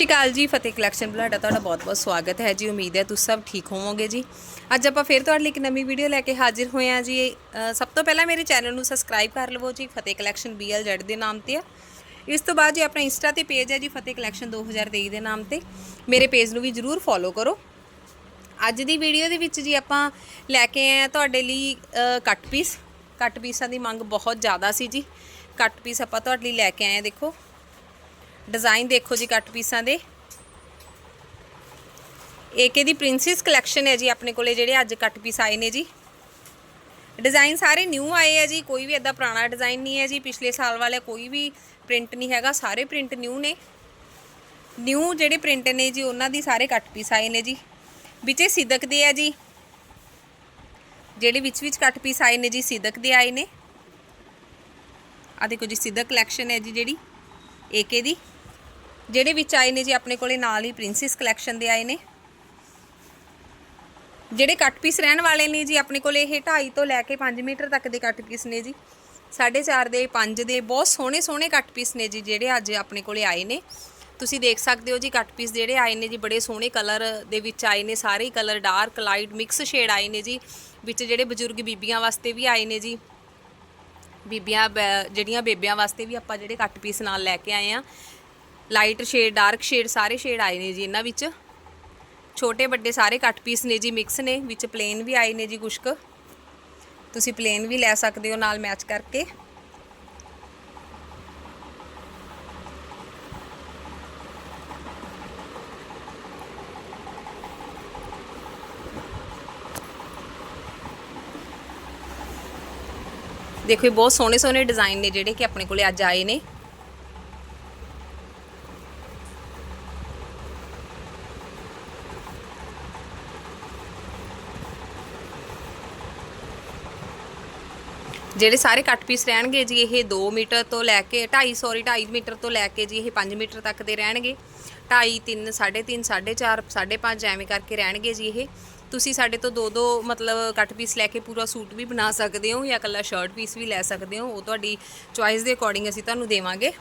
ਸ਼੍ਰੀ ਅਕਾਲ ਜੀ, ਫਤਿਹ ਕਲੈਕਸ਼ਨ ਬੁਲਾਡਾ, ਤੁਹਾਡਾ ਬਹੁਤ-ਬਹੁਤ ਸਵਾਗਤ ਹੈ ਜੀ। ਉਮੀਦ ਹੈ ਤੁਸੀਂ ਸਭ ਠੀਕ ਹੋਵੋਗੇ ਜੀ। ਅੱਜ ਆਪਾਂ ਫੇਰ ਤੁਹਾਡੇ ਲਈ ਇੱਕ ਨਵੀਂ ਵੀਡੀਓ ਲੈ ਕੇ ਹਾਜ਼ਰ ਹੋਏ ਹਾਂ ਜੀ। ਸਭ ਤੋਂ ਪਹਿਲਾਂ ਮੇਰੇ ਚੈਨਲ ਨੂੰ ਸਬਸਕ੍ਰਾਈਬ ਕਰ ਲਵੋ ਜੀ, ਫਤਿਹ ਕਲੈਕਸ਼ਨ BLZ ਦੇ ਨਾਮ ਤੇ ਆ। ਇਸ ਤੋਂ ਬਾਅਦ ਜੀ ਆਪਣਾ ਇੰਸਟਾ ਤੇ ਪੇਜ ਹੈ ਜੀ, ਫਤਿਹ ਕਲੈਕਸ਼ਨ 2023 ਦੇ ਨਾਮ ਤੇ। ਮੇਰੇ ਪੇਜ ਨੂੰ ਵੀ ਜਰੂਰ ਫੋਲੋ ਕਰੋ। ਅੱਜ ਦੀ ਵੀਡੀਓ ਦੇ ਵਿੱਚ ਜੀ ਆਪਾਂ ਲੈ ਕੇ ਆਏ ਆ ਤੁਹਾਡੇ ਲਈ ਕੱਟ ਪੀਸ ਕੱਟ ਪੀਸਾਂ ਦੀ ਮੰਗ ਬਹੁਤ ਜ਼ਿਆਦਾ ਸੀ ਜੀ। ਕੱਟ ਪੀਸ ਆਪਾਂ ਤੁਹਾਡੇ ਲਈ ਲੈ ਕੇ ਆਏ ਆ ਦੇਖੋ। ਡਿਜ਼ਾਈਨ ਦੇਖੋ ਜੀ ਕੱਟ ਪੀਸਾਂ ਦੇ। ਏਕੇ ਦੀ ਪ੍ਰਿੰਸੈਸ ਕਲੈਕਸ਼ਨ ਹੈ ਜੀ ਆਪਣੇ ਕੋਲੇ ਜਿਹੜੇ ਅੱਜ ਕੱਟ ਪੀਸ ਆਏ ਨੇ ਜੀ। ਡਿਜ਼ਾਈਨ ਸਾਰੇ ਨਿਊ ਆਏ ਆ ਜੀ, ਕੋਈ ਵੀ ਇਦਾਂ ਪੁਰਾਣਾ ਡਿਜ਼ਾਈਨ ਨਹੀਂ ਹੈ ਜੀ। ਪਿਛਲੇ ਸਾਲ ਵਾਲਾ ਕੋਈ ਵੀ ਪ੍ਰਿੰਟ ਨਹੀਂ ਹੈਗਾ, ਸਾਰੇ ਪ੍ਰਿੰਟ ਨਿਊ ਨੇ। ਨਿਊ ਜਿਹੜੇ ਪ੍ਰਿੰਟ ਨੇ ਜੀ, ਉਹਨਾਂ ਦੀ ਸਾਰੇ ਕੱਟ ਪੀਸ ਆਏ ਨੇ ਜੀ। ਵਿੱਚੇ ਸਿਦਕ ਦੇ ਆ ਜੀ। ਜਿਹੜੇ ਵਿੱਚ ਵਿੱਚ ਕੱਟ ਪੀਸ ਆਏ ਨੇ ਜੀ, ਸਿਦਕ ਦੇ ਆਏ ਨੇ। ਆ ਦੇਖੋ ਜੀ, ਸਿਦਕ ਕਲੈਕਸ਼ਨ ਹੈ ਜੀ ਜਿਹੜੀ, ਏਕੇ ਦੀ। ਜਿਹੜੇ ਵਿੱਚ ਆਏ ਨੇ ਜੀ, ਆਪਣੇ ਕੋਲੇ ਨਾਲ ਹੀ ਪ੍ਰਿੰਸੈਸ ਕਲੈਕਸ਼ਨ ਦੇ ਆਏ ਨੇ। ਜਿਹੜੇ ਕੱਟ ਪੀਸ ਰਹਿਣ ਵਾਲੇ ਨੇ ਜੀ, ਆਪਣੇ ਕੋਲੇ ਇਹ 2.5 ਤੋਂ ਲੈ ਕੇ 5 ਮੀਟਰ ਤੱਕ ਦੇ ਕੱਟ ਪੀਸ ਨੇ ਜੀ। 4.5 ਦੇ 5 ਦੇ, ਬਹੁਤ ਸੋਹਣੇ ਸੋਹਣੇ ਕੱਟ ਪੀਸ ਨੇ ਜੀ, ਜਿਹੜੇ ਅੱਜ ਆਪਣੇ ਕੋਲੇ ਆਏ ਨੇ। ਤੁਸੀਂ ਦੇਖ ਸਕਦੇ ਹੋ ਜੀ, ਕੱਟ ਪੀਸ ਜਿਹੜੇ ਆਏ ਨੇ ਜੀ, ਬੜੇ ਸੋਹਣੇ ਕਲਰ ਦੇ ਵਿੱਚ ਆਏ ਨੇ, ਸਾਰੇ colour dark light mix shade ਆਏ ਨੇ ਜੀ। ਵਿੱਚ ਜਿਹੜੇ ਬਜ਼ੁਰਗ ਬੀਬੀਆਂ ਵਾਸਤੇ ਵੀ ਆਏ ਨੇ ਜੀ। ਬੀਬੀਆਂ, ਬੈ- ਜਿਹੜੀਆਂ ਬੇਬਿਆਂ ਵਾਸਤੇ ਵੀ ਆਪਾਂ ਜਿਹੜੇ ਕੱਟ ਪੀਸ ਨਾਲ ਲੈ ਕੇ ਆਏ ਆ ਲਾਈਟ ਸ਼ੇਡ ਡਾਰਕ ਸ਼ੇਡ ਸਾਰੇ ਸ਼ੇਡ ਆਏ ਨੇ ਜੀ ਇਹਨਾਂ ਵਿੱਚ। ਛੋਟੇ ਵੱਡੇ ਸਾਰੇ ਕੱਟ ਪੀਸ ਨੇ ਜੀ ਮਿਕਸ ਨੇ, ਵਿੱਚ ਪਲੇਨ ਵੀ ਆਏ ਨੇ ਜੀ ਕੁਸ਼ਕ। ਤੁਸੀਂ ਪਲੇਨ ਵੀ ਲੈ ਸਕਦੇ ਹੋ ਨਾਲ ਮੈਚ ਕਰਕੇ। ਦੇਖੋ ਇਹ ਬਹੁਤ ਸੋਹਣੇ ਸੋਹਣੇ ਡਿਜ਼ਾਈਨ ਨੇ ਜਿਹੜੇ ਕਿ ਆਪਣੇ ਕੋਲੇ ਅੱਜ ਆਏ ਨੇ। ਜਿਹੜੇ ਸਾਰੇ ਕੱਟ ਪੀਸ ਰਹਿਣਗੇ ਜੀ, ਇਹ 2 ਮੀਟਰ ਤੋਂ ਲੈ ਕੇ 2.5 ਸੌਰੀ 2.5 ਮੀਟਰ ਤੋਂ ਲੈ ਕੇ ਜੀ, ਇਹ 5 ਮੀਟਰ ਤੱਕ ਦੇ ਰਹਿਣਗੇ। 2.5 3 3.5 4.5 5.5 ਐਵੇਂ ਕਰਕੇ ਰਹਿਣਗੇ ਜੀ ਇਹ। ਤੁਸੀਂ ਸਾਡੇ ਤੋਂ ਦੋ ਦੋ ਮਤਲਬ ਕੱਟ ਪੀਸ ਲੈ ਕੇ ਪੂਰਾ ਸੂਟ ਵੀ ਬਣਾ ਸਕਦੇ ਹੋ ਜਾਂ ਇਕੱਲਾ ਸ਼ਰਟ ਪੀਸ ਵੀ ਲੈ ਸਕਦੇ ਹੋ। ਉਹ ਤੁਹਾਡੀ ਚੁਆਇਸ ਦੇ ਅਕੋਰਡਿੰਗ ਅਸੀਂ ਤੁਹਾਨੂੰ ਦੇਵਾਂਗੇ।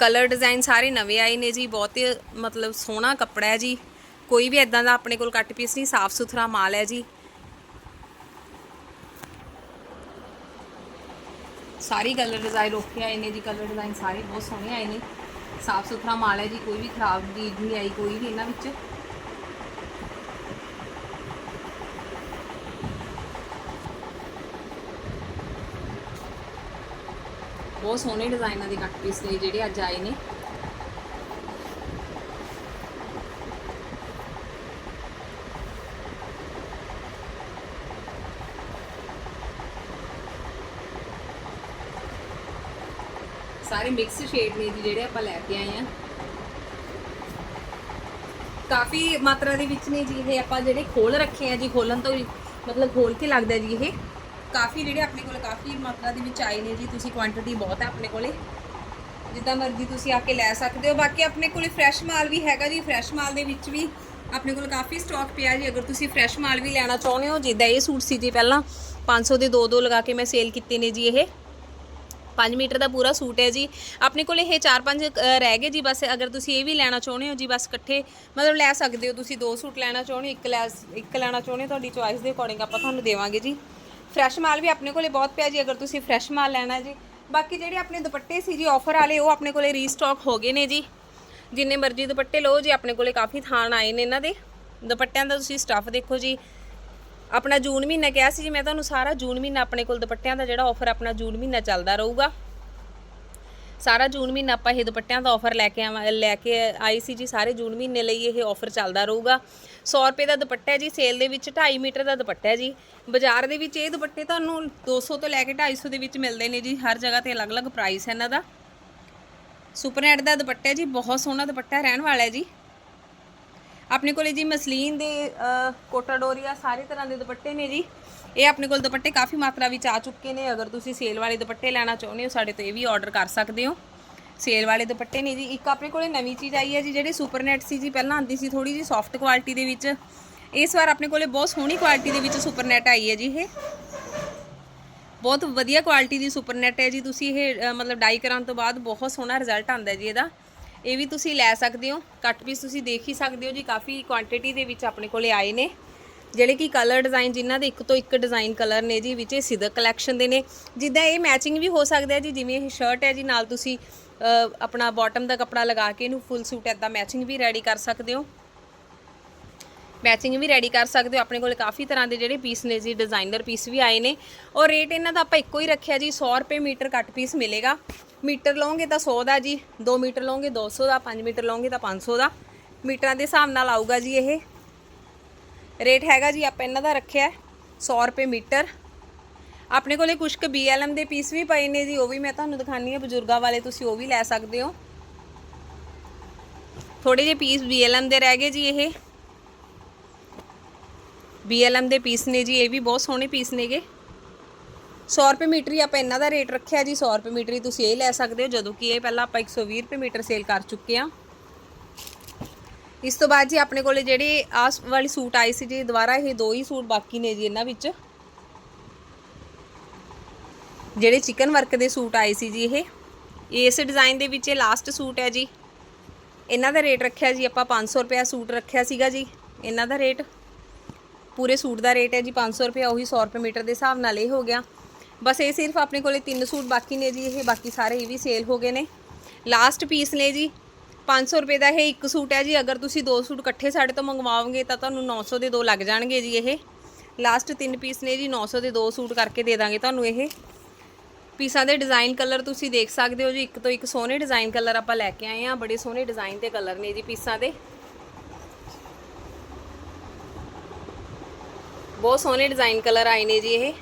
ਕਲਰ ਡਿਜ਼ਾਈਨ ਸਾਰੇ ਨਵੇਂ ਆਏ ਨੇ ਜੀ, ਬਹੁਤ ਮਤਲਬ ਸੋਹਣਾ ਕੱਪੜਾ ਹੈ ਜੀ। ਕੋਈ ਵੀ ਇਦਾਂ ਦਾ ਆਪਣੇ ਕੋਲ ਕੱਟ ਪੀਸ ਨਹੀਂ ਸਾਫ਼ ਸੁਥਰਾ ਮਾਲ ਹੈ ਜੀ। ਸਾਰੀ ਕਲਰ ਡਿਜ਼ਾਈਨ ਓਕੇ ਆਏ ਨੇ ਜੀ ਕਲਰ ਡਿਜ਼ਾਈਨ ਸਾਰੇ ਬਹੁਤ ਸੋਹਣੇ ਆਏ ਨੇ। ਸਾਫ਼ ਸੁਥਰਾ ਮਾਲ ਹੈ ਜੀ, ਕੋਈ ਵੀ ਖਰਾਬ ਚੀਜ਼ ਨਹੀਂ ਆਈ, ਕੋਈ ਵੀ ਇਹਨਾਂ ਵਿੱਚ। ਬਹੁਤ ਸੋਹਣੇ ਡਿਜ਼ਾਈਨਾਂ ਦੇ ਕੱਟ ਪੀਸ ਨੇ ਜਿਹੜੇ ਅੱਜ ਆਏ ਨੇ। ਸਾਰੇ ਮਿਕਸ ਸ਼ੇਡ ਨੇ ਜੀ ਜਿਹੜੇ ਆਪਾਂ ਲੈ ਕੇ ਆਏ ਆ। ਕਾਫੀ ਮਾਤਰਾ ਦੇ ਵਿੱਚ ਨੇ ਜੀ ਇਹ ਆਪਾਂ ਜਿਹੜੇ ਖੋਲ ਰੱਖੇ ਆ ਜੀ, ਖੋਲਣ ਤੋਂ ਮਤਲਬ ਖੋਲ ਕੇ ਲੱਗਦਾ ਜੀ ਇਹ। ਕਾਫੀ ਜਿਹੜੇ ਆਪਣੇ ਕੋਲ ਕਾਫੀ ਮਾਤਰਾ ਦੇ ਵਿੱਚ ਆਏ ਨੇ ਜੀ, ਤੁਸੀਂ ਕੁਆਂਟੀਟੀ ਬਹੁਤ ਹੈ ਆਪਣੇ ਕੋਲੇ। ਜਿੱਦਾਂ ਮਰਜ਼ੀ ਤੁਸੀਂ ਆ ਕੇ ਲੈ ਸਕਦੇ ਹੋ। ਬਾਕੀ ਆਪਣੇ ਕੋਲੇ ਫਰੈਸ਼ ਮਾਲ ਵੀ ਹੈਗਾ ਜੀ ਫਰੈਸ਼ ਮਾਲ ਦੇ ਵਿੱਚ ਵੀ ਆਪਣੇ ਕੋਲ ਕਾਫੀ ਸਟਾਕ ਪਿਆ ਜੀ। ਅਗਰ ਤੁਸੀਂ ਫਰੈਸ਼ ਮਾਲ ਵੀ ਲੈਣਾ ਚਾਹੁੰਦੇ ਹੋ, ਜਿੱਦਾਂ ਇਹ ਸੂਟ ਸੀ ਜੀ ਪਹਿਲਾਂ 500 ਦੇ ਦੋ ਦੋ ਲਗਾ ਕੇ ਮੈਂ ਸੇਲ ਕੀਤੇ ਨੇ ਜੀ ਇਹ। 5 ਮੀਟਰ ਦਾ ਪੂਰਾ ਸੂਟ ਹੈ ਜੀ। ਆਪਣੇ ਕੋਲ ਇਹ 4-5 ਰਹਿ ਗਏ ਜੀ, ਬਸ ਅਗਰ ਤੁਸੀਂ ਇਹ ਵੀ ਲੈਣਾ ਚਾਹੁੰਦੇ ਹੋ ਜੀ, ਬਸ ਇਕੱਠੇ ਮਤਲਬ ਲੈ ਸਕਦੇ ਹੋ। ਤੁਸੀਂ ਦੋ ਸੂਟ ਲੈਣਾ ਚਾਹੁੰਦੇ ਹੋ, ਇੱਕ ਲੈ, ਇੱਕ ਲੈਣਾ ਚਾਹੁੰਦੇ ਹੋ, ਤੁਹਾਡੀ ਚੁਆਇਸ ਦੇ ਅਕੋਰਡਿੰਗ ਆਪਾਂ ਤੁਹਾਨੂੰ ਦੇਵਾਂਗੇ ਜੀ। ਫਰੈਸ਼ ਮਾਲ ਵੀ ਆਪਣੇ ਕੋਲੇ ਬਹੁਤ ਪਿਆ ਜੀ, ਅਗਰ ਤੁਸੀਂ ਫਰੈਸ਼ ਮਾਲ ਲੈਣਾ ਜੀ। ਬਾਕੀ ਜਿਹੜੇ ਆਪਣੇ ਦੁਪੱਟੇ ਸੀ ਜੀ ਆਫਰ ਵਾਲੇ, ਉਹ ਆਪਣੇ ਕੋਲੇ ਰੀਸਟਾਕ ਹੋ ਗਏ ਨੇ ਜੀ। ਜਿੰਨੇ ਮਰਜ਼ੀ ਦੁਪੱਟੇ ਲਓ ਜੀ, ਆਪਣੇ ਕੋਲੇ ਕਾਫੀ ਥਾਨ ਆਏ ਨੇ ਇਹਨਾਂ ਦੇ। ਦੁਪੱਟਿਆਂ ਦਾ ਤੁਸੀਂ ਸਟੱਫ ਦੇਖੋ ਜੀ ਆਪਣਾ ਜੂਨ ਮਹੀਨਾ ਕਿਹਾ ਸੀ ਜੀ, ਮੈਂ ਤੁਹਾਨੂੰ ਸਾਰਾ ਜੂਨ ਮਹੀਨਾ ਆਪਣੇ ਕੋਲ ਦੁਪੱਟਿਆਂ ਦਾ ਜਿਹੜਾ ਆਫਰ ਆਪਣਾ ਜੂਨ ਮਹੀਨਾ ਚੱਲਦਾ ਰਹੂਗਾ। ਸਾਰਾ ਜੂਨ ਮਹੀਨਾ ਆਪਾਂ ਇਹ ਦੁਪੱਟਿਆਂ ਦਾ ਆਫਰ ਲੈ ਕੇ ਆਵਾਂ, ਲੈ ਕੇ ਆਈ ਸੀ ਜੀ, ਸਾਰੇ ਜੂਨ ਮਹੀਨੇ ਲਈ ਇਹ ਆਫਰ ਚੱਲਦਾ ਰਹੂਗਾ। 100 ਰੁਪਏ ਦਾ ਦੁਪੱਟਾ ਹੈ ਜੀ ਸੇਲ ਦੇ ਵਿੱਚ 2.5 ਮੀਟਰ ਦਾ ਦੁਪੱਟਾ ਹੈ ਜੀ। ਬਾਜ਼ਾਰ ਦੇ ਵਿੱਚ ਇਹ ਦੁਪੱਟੇ ਤੁਹਾਨੂੰ 200 ਤੋਂ ਲੈ ਕੇ 250 ਦੇ ਵਿੱਚ ਮਿਲਦੇ ਨੇ ਜੀ, ਹਰ ਜਗ੍ਹਾ ਤੇ ਅਲੱਗ-ਅਲੱਗ ਪ੍ਰਾਈਸ ਹੈ ਇਹਨਾਂ ਦਾ। ਸੁਪਰਨੈਟ ਦਾ ਦੁਪੱਟਾ ਜੀ, ਬਹੁਤ ਸੋਹਣਾ ਦੁਪੱਟਾ ਰਹਿਣ ਵਾਲਾ ਹੈ ਜੀ। ਆਪਣੇ ਕੋਲੇ ਜੀ ਮਸਲੀਨ ਦੇ ਅ, ਕੋਟਾ ਡੋਰੀਆ ਸਾਰੇ ਤਰ੍ਹਾਂ ਦੇ ਦੁਪੱਟੇ ਨੇ ਜੀ। ਇਹ ਆਪਣੇ ਕੋਲ ਦੁਪੱਟੇ ਕਾਫੀ ਮਾਤਰਾ ਵਿੱਚ ਆ ਚੁੱਕੇ ਨੇ। ਅਗਰ ਤੁਸੀਂ ਸੇਲ ਵਾਲੇ ਦੁਪੱਟੇ ਲੈਣਾ ਚਾਹੁੰਦੇ ਹੋ ਸਾਡੇ ਤੋਂ ਇਹ ਵੀ ਆਰਡਰ ਕਰ ਸਕਦੇ ਹੋ। ਸੇਲ ਵਾਲੇ ਦੁਪੱਟੇ ਨੇ ਜੀ। ਇੱਕ ਆਪਣੇ ਕੋਲੇ ਨਵੀਂ ਚੀਜ਼ ਆਈ ਹੈ ਜੀ ਜਿਹੜੀ ਸੁਪਰਨੈਟ ਸੀ ਜੀ ਪਹਿਲਾਂ ਆਂਦੀ ਸੀ ਥੋੜੀ ਜੀ ਸੌਫਟ ਕੁਆਲਿਟੀ ਦੇ ਵਿੱਚ। ਇਸ ਵਾਰ ਆਪਣੇ ਕੋਲੇ ਬਹੁਤ ਸੋਹਣੀ ਕੁਆਲਿਟੀ ਦੇ ਵਿੱਚ ਸੁਪਰਨੈਟ ਆਈ ਹੈ ਜੀ ਇਹ। ਬਹੁਤ ਵਧੀਆ ਕੁਆਲਿਟੀ ਦੀ ਸੁਪਰਨੈਟ ਹੈ ਜੀ। ਤੁਸੀਂ ਇਹ ਮਤਲਬ ਡਾਈ ਕਰਾਉਣ ਤੋਂ ਬਾਅਦ ਬਹੁਤ ਸੋਹਣਾ ਰਿਜ਼ਲਟ ਆਉਂਦਾ ਜੀ ਇਹਦਾ। ਇਹ ਵੀ ਤੁਸੀਂ ਲੈ ਸਕਦੇ ਹੋ। ਕੱਟ ਪੀਸ ਤੁਸੀਂ ਦੇਖ ਹੀ ਸਕਦੇ ਹੋ ਜੀ, ਕਾਫੀ ਕੁਆਂਟੀਟੀ ਦੇ ਵਿੱਚ ਆਪਣੇ ਕੋਲੇ ਆਏ ਨੇ। ਜਿਹੜੇ ਕਿ ਕਲਰ ਡਿਜ਼ਾਈਨ ਜਿਨ੍ਹਾਂ ਦੇ ਇੱਕ ਤੋਂ ਇੱਕ ਡਿਜ਼ਾਈਨ ਕਲਰ ਨੇ ਜੀ, ਵਿੱਚ ਇਹ ਸਿਦਕ ਕਲੈਕਸ਼ਨ ਦੇ ਨੇ। ਜਿੱਦਾਂ ਇਹ ਮੈਚਿੰਗ ਵੀ ਹੋ ਸਕਦਾ ਹੈ ਜੀ, ਜਿਵੇਂ ਇਹ ਸ਼ਰਟ ਹੈ ਜੀ, ਨਾਲ ਤੁਸੀਂ ਆਪਣਾ ਬਾਟਮ ਦਾ ਕੱਪੜਾ ਲਗਾ ਕੇ ਇਹਨੂੰ ਫੁੱਲ ਸੂਟ ਐਦਾਂ ਮੈਚਿੰਗ ਵੀ ਰੈਡੀ ਕਰ ਸਕਦੇ ਹੋ। ਮੈਚਿੰਗ ਵੀ ਰੈਡੀ ਕਰ ਸਕਦੇ ਹੋ। ਆਪਣੇ ਕੋਲ ਕਾਫੀ ਤਰ੍ਹਾਂ ਦੇ ਜਿਹੜੇ ਪੀਸ ਨੇ ਜੀ ਡਿਜ਼ਾਈਨਰ ਪੀਸ ਵੀ ਆਏ ਨੇ। ਔਰ ਰੇਟ ਇਹਨਾਂ ਦਾ ਆਪਾਂ ਇੱਕੋ ਹੀ ਰੱਖਿਆ ਜੀ 100 ਰੁਪਏ ਮੀਟਰ ਕੱਟ ਪੀਸ ਮਿਲੇਗਾ। ਮੀਟਰ ਲਓਗੇ ਤਾਂ 100 ਦਾ ਜੀ 2 ਮੀਟਰ ਲਓਗੇ 200 ਦਾ 5 ਮੀਟਰ ਲਓਗੇ ਤਾਂ 500 ਦਾ। ਮੀਟਰਾਂ ਦੇ ਹਿਸਾਬ ਨਾਲ ਆਊਗਾ ਜੀ ਇਹ। ਰੇਟ ਹੈਗਾ ਜੀ, ਆਪਾਂ ਇਹਨਾਂ ਦਾ ਰੱਖਿਆ ਹੈ 100 ਰੁਪਏ ਮੀਟਰ। ਆਪਣੇ ਕੋਲੇ ਕੁਝ ਕੁ BLM ਦੇ ਪੀਸ ਵੀ ਪਏ ਨੇ ਜੀ, ਉਹ ਵੀ ਮੈਂ ਤੁਹਾਨੂੰ ਦਿਖਾਣੀ ਹੈ, ਬਜ਼ੁਰਗਾਂ ਵਾਲੇ ਤੁਸੀਂ ਉਹ ਵੀ ਲੈ ਸਕਦੇ ਹੋ। ਥੋੜੇ ਜਿਹੇ ਪੀਸ BLM ਦੇ ਰਹਿ ਗਏ ਜੀ ਇਹ। BLM ਦੇ ਪੀਸ ਨੇ ਜੀ, ਇਹ ਵੀ ਬਹੁਤ ਸੋਹਣੇ ਪੀਸ ਨੇਗੇ। 100 ਰੁਪਏ ਮੀਟਰ ਹੀ ਆਪਾਂ ਇਹਨਾਂ ਦਾ ਰੇਟ ਰੱਖਿਆ ਜੀ 100 ਰੁਪਏ ਮੀਟਰ ਹੀ ਤੁਸੀਂ ਇਹ ਲੈ ਸਕਦੇ ਹੋ, ਜਦੋਂ ਕਿ ਇਹ ਪਹਿਲਾਂ ਆਪਾਂ 120 ਰੁਪਏ ਮੀਟਰ ਸੇਲ ਕਰ ਚੁੱਕੇ ਆ ਇਸ ਤੋਂ ਬਾਅਦ ਜੀ ਆਪਣੇ ਕੋਲੇ ਜਿਹੜੇ ਆਸ ਵਾਲੀ ਸੂਟ ਆਈ ਸੀ ਜੀ, ਦੁਬਾਰਾ ਇਹ ਦੋ ਹੀ ਸੂਟ ਬਾਕੀ ਨੇ ਜੀ ਇਹਨਾਂ ਵਿੱਚ। ਜਿਹੜੇ ਚਿਕਨ ਵਰਕ ਦੇ ਸੂਟ ਆਏ ਸੀ ਜੀ ਇਹ। ਇਸ ਡਿਜ਼ਾਈਨ ਦੇ ਵਿੱਚ ਇਹ ਲਾਸਟ ਸੂਟ ਹੈ ਜੀ। ਇਹਨਾਂ ਦਾ ਰੇਟ ਰੱਖਿਆ ਜੀ ਆਪਾਂ 500 ਰੁਪਏ ਸੂਟ ਰੱਖਿਆ ਸੀਗਾ ਜੀ, ਇਹਨਾਂ ਦਾ ਰੇਟ। ਪੂਰੇ ਸੂਟ ਦਾ ਰੇਟ ਹੈ ਜੀ 500 ਰੁਪਏ ਉਹੀ 100 ਰੁਪਏ ਮੀਟਰ ਦੇ ਹਿਸਾਬ ਨਾਲ ਇਹ ਹੋ ਗਿਆ। ਬਸ ਇਹ ਸਿਰਫ ਆਪਣੇ ਕੋਲੇ ਤਿੰਨ ਸੂਟ ਬਾਕੀ ਨੇ ਜੀ, ਇਹ ਬਾਕੀ ਸਾਰੇ ਇਹ ਵੀ ਸੇਲ ਹੋ ਗਏ ਨੇ। ਲਾਸਟ ਪੀਸ ਨੇ ਜੀ 500 ਰੁਪਏ ਦਾ ਇਹ ਇੱਕ ਸੂਟ ਹੈ ਜੀ, ਅਗਰ ਤੁਸੀਂ ਦੋ ਸੂਟ ਇਕੱਠੇ ਸਾਡੇ ਤੋਂ ਮੰਗਵਾਓਗੇ ਤਾਂ ਤੁਹਾਨੂੰ 900 ਦੇ ਦੋ ਲੱਗ ਜਾਣਗੇ ਜੀ ਇਹ। ਲਾਸਟ ਤਿੰਨ ਪੀਸ ਨੇ ਜੀ 900 ਦੇ ਦੋ ਸੂਟ ਕਰਕੇ ਦੇ ਦਾਂਗੇ ਤੁਹਾਨੂੰ ਇਹ। ਪੀਸਾਂ ਦੇ ਡਿਜ਼ਾਈਨ ਕਲਰ ਤੁਸੀਂ ਦੇਖ ਸਕਦੇ ਹੋ ਜੀ, ਇੱਕ ਤੋਂ ਇੱਕ ਸੋਹਣੇ ਡਿਜ਼ਾਈਨ ਕਲਰ ਆਪਾਂ ਲੈ ਕੇ ਆਏ ਆ ਬੜੇ ਸੋਹਣੇ ਡਿਜ਼ਾਈਨ ਦੇ ਕਲਰ ਨੇ ਜੀ ਪੀਸਾਂ ਦੇ। ਬਹੁਤ ਸੋਹਣੇ ਡਿਜ਼ਾਈਨ ਕਲਰ ਆਏ ਨੇ ਜੀ ਇਹ।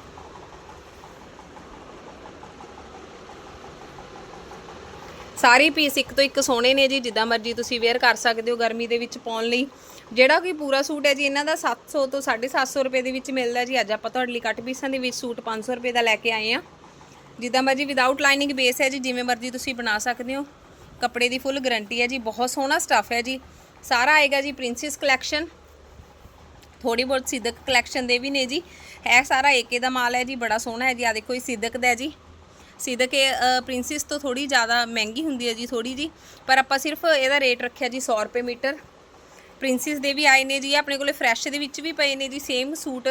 ਸਾਰੇ ਪੀਸ ਇੱਕ ਤੋਂ ਇੱਕ ਸੋਹਣੇ ਨੇ ਜੀ, ਜਿੱਦਾਂ ਮਰਜ਼ੀ ਤੁਸੀਂ ਵੇਅਰ ਕਰ ਸਕਦੇ ਹੋ ਗਰਮੀ ਦੇ ਵਿੱਚ ਪਾਉਣ ਲਈ। ਜਿਹੜਾ ਕੋਈ ਪੂਰਾ ਸੂਟ ਹੈ ਜੀ, ਇਹਨਾਂ ਦਾ 700 ਤੋਂ 750 ਰੁਪਏ ਦੇ ਵਿੱਚ ਮਿਲਦਾ ਜੀ। ਅੱਜ ਆਪਾਂ ਤੁਹਾਡੇ ਲਈ ਕੱਟ ਪੀਸਾਂ ਦੇ ਵਿੱਚ ਸੂਟ 500 ਰੁਪਏ ਦਾ ਲੈ ਕੇ ਆਏ ਆ ਜਿੱਦਾਂ ਮਰਜ਼ੀ ਵਿਦਆਊਟ ਲਾਈਨਿੰਗ ਬੇਸ ਹੈ ਜੀ, ਜਿਵੇਂ ਮਰਜ਼ੀ ਤੁਸੀਂ ਬਣਾ ਸਕਦੇ ਹੋ। ਕੱਪੜੇ ਦੀ ਫੁੱਲ ਗਾਰੰਟੀ ਹੈ ਜੀ, ਬਹੁਤ ਸੋਹਣਾ ਸਟੱਫ ਹੈ ਜੀ। ਸਾਰਾ ਆਏਗਾ ਜੀ ਪ੍ਰਿੰਸੈਸ ਕਲੈਕਸ਼ਨ ਥੋੜੀ ਬਹੁਤ ਸਿੱਧਕ ਕਲੈਕਸ਼ਨ ਦੇ ਵੀ ਨੇ ਜੀ। ਹੈ ਸਾਰਾ ਏਕੇ ਦਾ ਮਾਲ ਹੈ ਜੀ, ਬੜਾ ਸੋਹਣਾ ਹੈ ਜੀ। ਆ ਦੇਖੋ ਇਹ ਸਿੱਦਕ ਦਾ ਹੈ ਜੀ। ਸਿੱਦਕ ਇਹ ਪ੍ਰਿੰਸੈਸ ਤੋਂ ਥੋੜੀ ਜ਼ਿਆਦਾ ਮਹਿੰਗੀ ਹੁੰਦੀ ਹੈ ਜੀ ਥੋੜੀ ਜੀ ਪਰ ਆਪਾਂ ਸਿਰਫ ਇਹਦਾ ਰੇਟ ਰੱਖਿਆ ਜੀ 100 ਰੁਪਏ ਮੀਟਰ। ਪ੍ਰਿੰਸਿਸ ਦੇ ਵੀ ਆਏ ਨੇ ਜੀ, ਆਪਣੇ ਕੋਲੇ ਫਰੈਸ਼ ਦੇ ਵਿੱਚ ਵੀ ਪਏ ਨੇ ਜੀ ਸੇਮ ਸੂਟ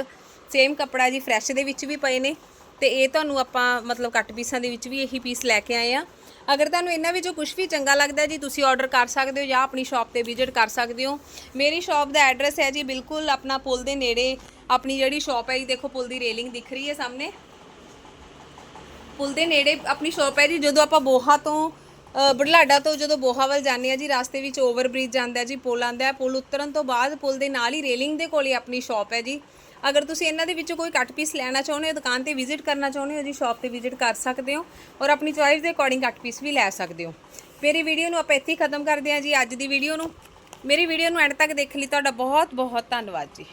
ਸੇਮ ਕੱਪੜਾ ਜੀ ਫਰੈਸ਼ ਦੇ ਵਿੱਚ ਵੀ ਪਏ ਨੇ। ਤੇ ਇਹ ਤੁਹਾਨੂੰ ਆਪਾਂ ਮਤਲਬ ਕੱਟ ਪੀਸਾਂ ਦੇ ਵਿੱਚ ਵੀ ਇਹੀ ਪੀਸ ਲੈ ਕੇ ਆਏ ਆ। ਅਗਰ ਤੁਹਾਨੂੰ ਇਹਨਾਂ ਵਿੱਚੋਂ ਕੁਝ ਵੀ ਚੰਗਾ ਲੱਗਦਾ ਜੀ, ਤੁਸੀਂ ਆਰਡਰ ਕਰ ਸਕਦੇ ਹੋ ਜਾਂ ਆਪਣੀ ਸ਼ਾਪ ਤੇ ਵਿਜ਼ਿਟ ਕਰ ਸਕਦੇ ਹੋ। ਮੇਰੀ ਸ਼ਾਪ ਦਾ ਐਡਰੈਸ ਹੈ ਜੀ, ਬਿਲਕੁਲ ਆਪਣਾ ਪੁਲ ਦੇ ਨੇੜੇ, ਆਪਣੀ ਜਿਹੜੀ ਸ਼ਾਪ ਹੈ ਜੀ, ਦੇਖੋ ਪੁਲ ਦੀ ਰੇਲਿੰਗ ਦਿਖ ਰਹੀ ਹੈ ਸਾਹਮਣੇ। ਪੁਲ ਦੇ ਨੇੜੇ ਆਪਣੀ ਸ਼ਾਪ ਹੈ ਜੀ ਜਦੋਂ ਆਪਾਂ ਬੋਹਾ ਤੋਂ ਅ, ਬੁਢਲਾਡਾ ਤੋਂ ਜਦੋਂ ਬੋਹਾ ਵੱਲ ਜਾਂਦੇ ਆ ਜੀ ਰਾਸਤੇ ਵਿੱਚ ਓਵਰ ਬ੍ਰਿਜ ਜਾਂਦਾ ਹੈ ਜੀ ਪੁਲ ਆਂਦਾ ਹੈ। ਪੁਲ ਉਤਰਨ ਤੋਂ ਬਾਅਦ ਪੁਲ ਦੇ ਨਾਲ ਹੀ ਰੇਲਿੰਗ ਦੇ ਕੋਲ ਹੀ ਆਪਣੀ ਸ਼ਾਪ ਹੈ ਜੀ। ਅਗਰ ਤੁਸੀਂ ਇਹਨਾਂ ਦੇ ਵਿੱਚੋਂ ਕੋਈ ਕੱਟ ਪੀਸ ਲੈਣਾ ਚਾਹੁੰਦੇ ਹੋ ਦੁਕਾਨ ਤੇ ਵਿਜ਼ਿਟ ਕਰਨਾ ਚਾਹੁੰਦੇ ਹੋ ਜੀ ਸ਼ਾਪ ਤੇ ਵਿਜ਼ਿਟ ਕਰ ਸਕਦੇ ਹੋ ਔਰ ਆਪਣੀ ਚੋਇਸ ਦੇ ਅਕੋਰਡਿੰਗ ਕੱਟ ਪੀਸ ਵੀ ਲੈ ਸਕਦੇ ਹੋ। ਮੇਰੀ ਵੀਡੀਓ ਨੂੰ ਆਪਾਂ ਇੱਥੇ ਹੀ ਖਤਮ ਕਰਦੇ ਹਾਂ ਜੀ ਅੱਜ ਦੀ ਵੀਡੀਓ ਨੂੰ। ਮੇਰੀ ਵੀਡੀਓ ਨੂੰ ਐਂਡ ਤੱਕ ਦੇਖਣ ਲਈ ਤੁਹਾਡਾ ਬਹੁਤ ਬਹੁਤ ਧੰਨਵਾਦ ਜੀ।